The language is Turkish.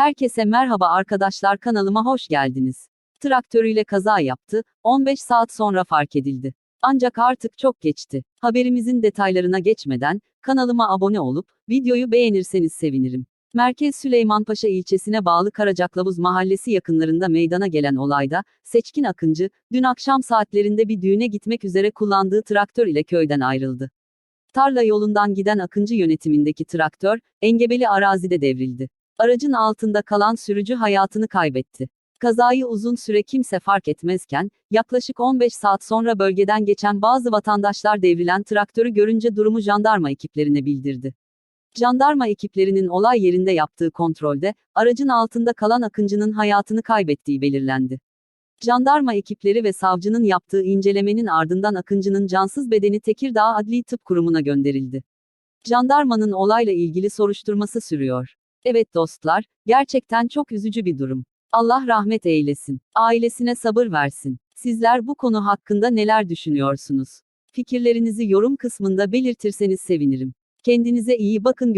Herkese merhaba arkadaşlar kanalıma hoş geldiniz. Traktörüyle kaza yaptı, 15 saat sonra fark edildi. Ancak artık çok geçti. Haberimizin detaylarına geçmeden, kanalıma abone olup, videoyu beğenirseniz sevinirim. Merkez Süleymanpaşa ilçesine bağlı Karacaklavuz mahallesi yakınlarında meydana gelen olayda, Seçkin Akıncı, dün akşam saatlerinde bir düğüne gitmek üzere kullandığı traktör ile köyden ayrıldı. Tarla yolundan giden Akıncı yönetimindeki traktör, engebeli arazide devrildi. Aracın altında kalan sürücü hayatını kaybetti. Kazayı uzun süre kimse fark etmezken, yaklaşık 15 saat sonra bölgeden geçen bazı vatandaşlar devrilen traktörü görünce durumu jandarma ekiplerine bildirdi. Jandarma ekiplerinin olay yerinde yaptığı kontrolde, aracın altında kalan Akıncı'nın hayatını kaybettiği belirlendi. Jandarma ekipleri ve savcının yaptığı incelemenin ardından Akıncı'nın cansız bedeni Tekirdağ Adli Tıp Kurumu'na gönderildi. Jandarmanın olayla ilgili soruşturması sürüyor. Evet dostlar, gerçekten çok üzücü bir durum. Allah rahmet eylesin. Ailesine sabır versin. Sizler bu konu hakkında neler düşünüyorsunuz? Fikirlerinizi yorum kısmında belirtirseniz sevinirim. Kendinize iyi bakın.